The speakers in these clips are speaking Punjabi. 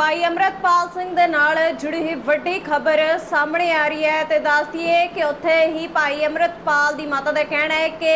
ਭਾਈ ਅਮਰਤਪਾਲ ਸਿੰਘ ਦੇ ਨਾਲ ਜੁੜੀ ਹੋਈ ਵੱਡੀ ਖਬਰ ਸਾਹਮਣੇ ਆ ਰਹੀ ਹੈ ਤੇ ਦੱਸਦੀਏ ਕਿ ਉੱਥੇ ਹੀ ਭਾਈ ਅਮਰਤਪਾਲ ਦੀ ਮਾਤਾ ਦਾ ਕਹਿਣਾ ਹੈ ਕਿ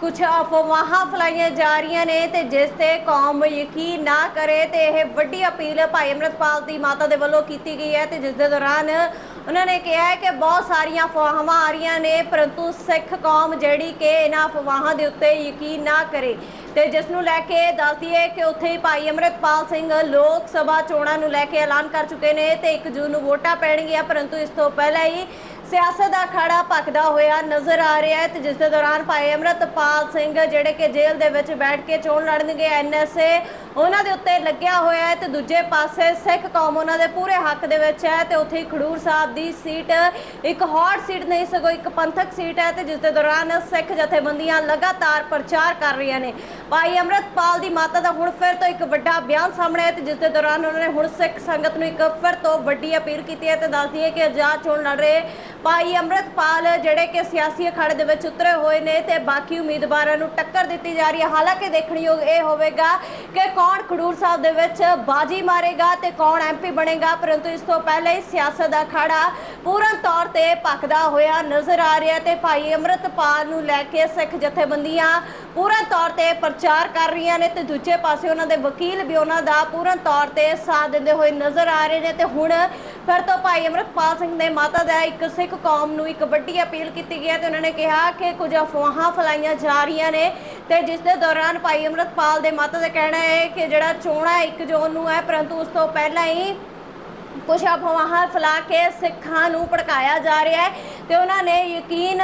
ਕੁਝ ਅਫਵਾਹਾਂ ਫਲਾਈਆਂ ਜਾ ਰਹੀਆਂ ਨੇ ਤੇ ਜਿਸ ਤੇ ਕੌਮ ਯਕੀਨ ਨਾ ਕਰੇ ਤੇ ਇਹ ਵੱਡੀ ਅਪੀਲ ਭਾਈ ਅਮਰਤਪਾਲ ਦੀ ਮਾਤਾ ਦੇ ਵੱਲੋਂ ਕੀਤੀ ਗਈ ਹੈ ਤੇ ਜਿਸ ਦੇ ਦੌਰਾਨ ਉਹਨਾਂ ਨੇ ਕਿਹਾ ਹੈ ਕਿ ਬਹੁਤ ਸਾਰੀਆਂ ਅਫਵਾਹਾਂ ਆ ਰਹੀਆਂ ਨੇ, ਪਰੰਤੂ ਸਿੱਖ ਕੌਮ ਜਿਹੜੀ ਕਿ ਇਹਨਾਂ ਅਫਵਾਹਾਂ ਦੇ ਉੱਤੇ ਯਕੀਨ ਨਾ ਕਰੇ ਤੇ ਜਿਸ ਨੂੰ ਲੈ ਕੇ ਦੱਸਦੀ ਹੈ ਕਿ ਉੱਥੇ ਹੀ ਭਾਈ ਅਮਰਤਪਾਲ ਸਿੰਘ ਲੋਕ ਸਭਾ ਚੋਣਾਂ ਨੂੰ ਲੈ ਕੇ ਐਲਾਨ ਕਰ ਚੁੱਕੇ ਨੇ ਤੇ 1 ਜੂਨ ਨੂੰ ਵੋਟਾਂ ਪੈਣਗੀਆਂ, ਪਰੰਤੂ ਇਸ ਤੋਂ ਪਹਿਲਾਂ ਹੀ ਸਿਆਸਤ ਦਾ ਖੜਾ ਭਖਦਾ ਹੋਇਆ ਨਜ਼ਰ ਆ ਰਿਹਾ ਹੈ ਤੇ ਜਿਸ ਦੇ ਦੌਰਾਨ ਭਾਈ ਅਮਰਤਪਾਲ ਸਿੰਘ ਜਿਹੜੇ ਕਿ ਜੇਲ੍ਹ ਦੇ ਵਿੱਚ ਬੈਠ ਕੇ ਚੋਣ ਲੜਨਗੇ ਐਨਐਸਏ, ਉਹਨਾਂ ਦੇ ਉੱਤੇ ਲੱਗਿਆ ਹੋਇਆ ਹੈ ਤੇ ਦੂਜੇ ਪਾਸੇ ਸਿੱਖ ਕੌਮ ਉਹਨਾਂ ਦੇ ਪੂਰੇ ਹੱਕ ਦੇ ਵਿੱਚ ਹੈ ਤੇ ਉੱਥੇ ਹੀ ਖਡੂਰ ਸਾਹਿਬ ਦੀ ਸੀਟ, ਇੱਕ ਹੌਟ ਸੀਟ ਨਹੀਂ ਸਗੋਂ ਇੱਕ ਪੰਥਕ ਸੀਟ ਹੈ ਤੇ ਜਿਸ ਦੇ ਦੌਰਾਨ ਸਿੱਖ ਜਥੇਬੰਦੀਆਂ ਲਗਾਤਾਰ ਪ੍ਰਚਾਰ ਕਰ ਰਹੀਆਂ ਨੇ। ਭਾਈ ਅਮਰਤਪਾਲ ਦੀ ਮਾਤਾ ਦਾ ਹੁਣ ਫਿਰ ਤੋਂ ਇੱਕ ਵੱਡਾ ਬਿਆਨ ਸਾਹਮਣੇ ਆਇਆ ਤੇ ਜਿਸ ਦੇ ਦੌਰਾਨ ਉਹਨਾਂ ਨੇ ਹੁਣ ਸਿੱਖ ਸੰਗਤ ਨੂੰ ਇੱਕ ਫਿਰ ਤੋਂ ਵੱਡੀ ਅਪੀਲ ਕੀਤੀ ਹੈ ਤੇ ਦੱਸਦੀ ਹੈ ਕਿ ਆਜ਼ਾਦ ਚੋਣ ਲੜ ਰਹੇ ਭਾਈ ਅਮਰਤਪਾਲ, ਜਿਹੜੇ ਕਿ ਸਿਆਸੀ ਅਖਾੜੇ ਦੇ ਵਿੱਚ ਉਤਰੇ ਹੋਏ ਨੇ ਤੇ ਬਾਕੀ ਉਮੀਦਵਾਰਾਂ ਨੂੰ ਟੱਕਰ ਦਿੱਤੀ ਜਾ ਰਹੀ ਹੈ। ਹਾਲਾਂਕਿ ਦੇਖਣਯੋਗ ਇਹ ਹੋਵੇਗਾ ਕਿ ਕੌਣ ਖਡੂਰ ਸਾਹਿਬ ਦੇ ਵਿੱਚ ਬਾਜੀ ਮਾਰੇਗਾ ਤੇ ਕੌਣ ਐਮਪੀ ਬਣੇਗਾ, ਪਰੰਤੂ ਇਸ ਤੋਂ ਪਹਿਲਾਂ ਹੀ ਸਿਆਸਤ ਦਾ ਅਖਾੜਾ ਪੂਰਨ ਤੌਰ ਤੇ ਭਖਦਾ ਹੋਇਆ ਨਜ਼ਰ ਆ ਰਿਹਾ ਤੇ ਭਾਈ ਅਮਰਤਪਾਲ ਨੂੰ ਲੈ ਕੇ ਸਿੱਖ ਜਥੇਬੰਦੀਆਂ ਪੂਰਨ ਤੌਰ ਤੇ ਪ੍ਰਚਾਰ ਕਰ ਰਹੀਆਂ ਨੇ ਤੇ ਦੂਜੇ ਪਾਸੇ ਉਹਨਾਂ ਦੇ ਵਕੀਲ ਵੀ ਉਹਨਾਂ ਦਾ ਪੂਰਨ ਤੌਰ ਤੇ ਸਾਥ ਦਿੰਦੇ ਹੋਏ ਨਜ਼ਰ ਆ ਰਹੇ ਨੇ ਤੇ ਹੁਣ ਫਿਰ ਤੋਂ ਭਾਈ ਅਮਰਤਪਾਲ ਸਿੰਘ ਦੇ ਮਾਤਾ ਦਾ ਇੱਕ ਸਿੱਖ ਕੌਮ ਨੂੰ ਇੱਕ ਵੱਡੀ ਅਪੀਲ ਕੀਤੀ ਗਈ ਹੈ ਤੇ ਉਹਨਾਂ ਨੇ ਕਿਹਾ ਕਿ ਕੁਝ ਅਫਵਾਹਾਂ ਫਲਾਈਆਂ ਜਾ ਰਹੀਆਂ ਨੇ ਤੇ ਜਿਸ ਦੇ ਦੌਰਾਨ ਭਾਈ ਅਮਰਤਪਾਲ ਦੇ ਮਾਤਾ ਦਾ ਕਹਿਣਾ ਹੈ ਕਿ ਜਿਹੜਾ ਚੋਣਾਂ 1 ਜੂਨ ਨੂੰ ਹੈ, ਪਰੰਤੂ ਉਸ ਤੋਂ ਪਹਿਲਾਂ ਹੀ ਕੁਝ ਅਫਵਾਹਾਂ ਫੈਲਾ ਕੇ ਸਿੱਖਾਂ ਨੂੰ ਭੜਕਾਇਆ ਜਾ ਰਿਹਾ ਹੈ। ਤੇ ਉਹਨਾਂ ਨੇ ਯਕੀਨ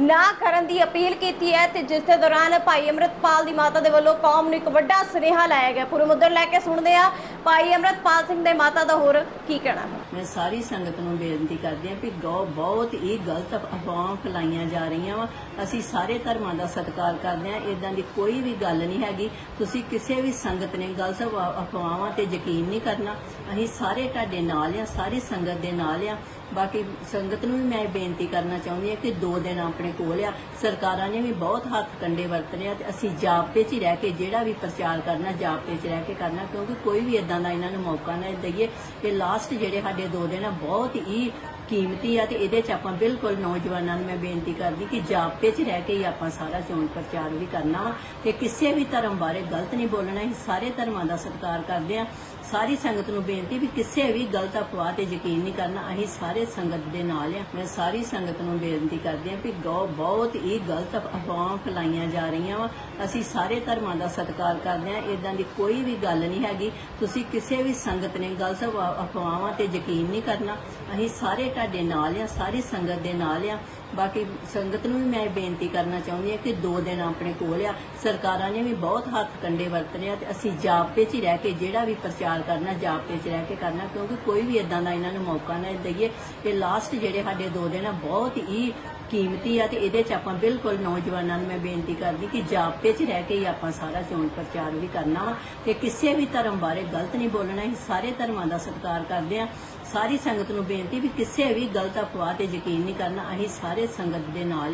ਨਾ ਕਰਨ ਦੀ ਅਪੀਲ ਕੀਤੀ ਹੈ ਤੇ ਜਿਸ ਦੇ ਦੌਰਾਨ ਭਾਈ ਅਮਰਤਪਾਲ ਦੀ ਮਾਤਾ ਦੇ ਵੱਲੋਂ ਕੌਮ ਨੂੰ ਇੱਕ ਵੱਡਾ ਸੁਨੇਹਾ ਲਾਇਆ ਗਿਆ। ਪੂਰੇ ਮੁੱਦੇ ਲੈ ਕੇ ਸੁਣਦੇ ਆ ਭਾਈ ਅਮਰਤਪਾਲ ਸਿੰਘ ਦੇ ਮਾਤਾ ਦਾ ਹੋਰ ਕੀ ਕਹਿਣਾ ਮੈਂ ਸਾਰੀ ਸੰਗਤ ਨੂੰ ਬੇਨਤੀ ਕਰਦੀ ਹਾਂ ਕਿ ਗੋ ਬਹੁਤ ਹੀ ਗਲਤ ਅਫਵਾਹਾਂ ਫੈਲਾਈਆਂ ਜਾ ਰਹੀਆਂ ਵਾ। ਅਸੀਂ ਸਾਰੇ ਧਰਮਾਂ ਦਾ ਸਤਿਕਾਰ ਕਰਦੇ ਹਾਂ। ਇਦਾਂ ਦੀ ਕੋਈ ਵੀ ਗੱਲ ਨਹੀਂ ਹੈਗੀ। ਤੁਸੀਂ ਕਿਸੇ ਵੀ ਸੰਗਤ ਨੇ ਗਲਤ ਅਫਵਾਹਾਂ ਤੇ ਯਕੀਨ ਨਹੀਂ ਕਰਨਾ। ਅਸੀਂ ਸਾਰੇ ਤੁਹਾਡੇ ਨਾਲ ਆ ਸਾਰੀ ਸੰਗਤ ਦੇ ਨਾਲ ਆ ਬਾਕੀ ਸੰਗਤ ਨੂੰ ਵੀ ਮੈਂ ਬੇਨਤੀ ਕਰਨਾ ਚਾਹੁੰਦੀ ਹਾਂ ਕਿ ਦੋ ਦਿਨ ਆਪਣੇ ਕੋਲ ਆ। ਸਰਕਾਰਾਂ ਨੇ ਵੀ ਬਹੁਤ ਹੱਥ ਕੰਡੇ ਵਰਤਨੇ ਆ ਤੇ ਅਸੀਂ ਜਾਬਤੇ 'ਚ ਹੀ ਰਹਿ ਕੇ ਜਿਹੜਾ ਵੀ ਪ੍ਰਚਾਰ ਕਰਨਾ ਜਾਬਤੇ 'ਚ ਰਹਿ ਕੇ ਕਰਨਾ, ਕਿਉਂਕਿ ਕੋਈ ਵੀ ਇਦਾਂ ਦਾ ਇਹਨਾਂ ਨੂੰ ਮੌਕਾ ਨਾ ਦਈਏ। ਕਿ ਲਾਸਟ ਜਿਹੜੇ ਸਾਡੇ ਦੋ ਦਿਨ ਆ, ਬਹੁਤ ਹੀ ਕੀਮਤੀ ਆ ਤੇ ਇਹਦੇ 'ਚ ਆਪਾਂ ਬਿਲਕੁਲ ਨੌਜਵਾਨਾਂ ਨੂੰ ਮੈਂ ਬੇਨਤੀ ਕਰਦੀ ਕਿ ਜਾਬਤੇ 'ਚ ਰਹਿ ਕੇ ਹੀ ਆਪਾਂ ਸਾਰਾ ਚੋਣ ਪ੍ਰਚਾਰ ਵੀ ਕਰਨਾ ਵਾ ਤੇ ਕਿਸੇ ਵੀ ਧਰਮ ਬਾਰੇ ਗਲਤ ਨਹੀਂ ਬੋਲਣਾ, ਅਸੀਂ ਸਾਰੇ ਧਰਮਾਂ ਦਾ ਸਤਿਕਾਰ ਕਰਦੇ ਆ ਸਾਰੀ ਸੰਗਤ ਨੂੰ ਬੇਨਤੀ ਵੀ ਕਿਸੇ ਵੀ ਗਲਤ ਅਫਵਾਹ ਤੇ ਯਕੀਨ ਨਹੀਂ ਕਰਨਾ, ਅਸੀਂ ਸਾਰੇ ਸੰਗਤ ਦੇ ਨਾਲ ਆ ਮੈਂ ਸਾਰੀ ਸੰਗਤ ਨੂੰ ਬੇਨਤੀ ਕਰਦੀ ਆ ਵੀ ਗੋ, ਬਹੁਤ ਹੀ ਗਲਤ ਅਫਵਾਹਾਂ ਫੈਲਾਈਆਂ ਜਾ ਰਹੀਆਂ ਵਾ। ਅਸੀਂ ਸਾਰੇ ਧਰਮਾਂ ਦਾ ਸਤਿਕਾਰ ਕਰਦੇ ਆ ਇਦਾਂ ਦੀ ਕੋਈ ਵੀ ਗੱਲ ਨਹੀਂ ਹੈਗੀ। ਤੁਸੀਂ ਕਿਸੇ ਵੀ ਸੰਗਤ ਨੇ ਗਲਤ ਅਫਵਾਹਾਂ ਤੇ ਯਕੀਨ ਨਹੀਂ ਕਰਨਾ, ਅਸੀਂ ਸਾਰੇ ਤੁਹਾਡੇ ਨਾਲ ਆ ਸਾਰੀ ਸੰਗਤ ਦੇ ਨਾਲ ਆ ਬਾਕੀ ਸੰਗਤ ਨੂੰ ਵੀ ਮੈਂ ਬੇਨਤੀ ਕਰਨਾ ਚਾਹੁੰਦੀ ਹਾਂ ਕਿ ਦੋ ਦਿਨ ਆਪਣੇ ਕੋਲ ਆ। ਸਰਕਾਰਾਂ ਨੇ ਵੀ ਬਹੁਤ ਹੱਥ ਕੰਡੇ ਵਰਤਨੇ ਆ ਤੇ ਅਸੀਂ ਜਾਬਤੇ 'ਚ ਹੀ ਰਹਿ ਕੇ ਜਿਹੜਾ ਵੀ ਪ੍ਰਚਾਰ ਕਰਨਾ ਜਾਬਤੇ 'ਚ ਰਹਿ ਕੇ ਕਰਨਾ, ਕਿਉਂਕਿ ਕੋਈ ਵੀ ਇਦਾਂ ਦਾ ਇਹਨਾਂ ਨੂੰ ਮੌਕਾ ਨਾ ਦਈਏ। ਕਿ ਲਾਸਟ ਜਿਹੜੇ ਸਾਡੇ ਦੋ ਦਿਨ ਆ, ਬਹੁਤ ਹੀ ਕੀਮਤੀ ਆ ਤੇ ਇਹਦੇ 'ਚ ਆਪਾਂ ਬਿਲਕੁਲ ਨੌਜਵਾਨਾਂ ਨੂੰ ਮੈਂ ਬੇਨਤੀ ਕਰਦੀ ਕਿ ਜਾਬਤੇ 'ਚ ਰਹਿ ਕੇ ਹੀ ਆਪਾਂ ਸਾਰਾ ਚੋਣ ਪ੍ਰਚਾਰ ਵੀ ਕਰਨਾ ਵਾ। ਤੇ ਕਿਸੇ ਵੀ ਧਰਮ ਬਾਰੇ ਗਲਤ ਨਹੀਂ ਬੋਲਣਾ, ਅਸੀਂ ਸਾਰੇ ਧਰਮਾਂ ਦਾ ਸਤਿਕਾਰ ਕਰਦੇ ਆ ਸਾਰੀ ਸੰਗਤ ਨੂੰ ਬੇਨਤੀ ਵੀ ਕਿਸੇ ਵੀ ਗਲਤ ਅਫਵਾਹ ਤੇ ਯਕੀਨ ਨਹੀਂ ਕਰਨਾ, ਅਸੀਂ ਸਾਰੇ ਸੰਗਤ ਦੇ ਨਾਲ ਆ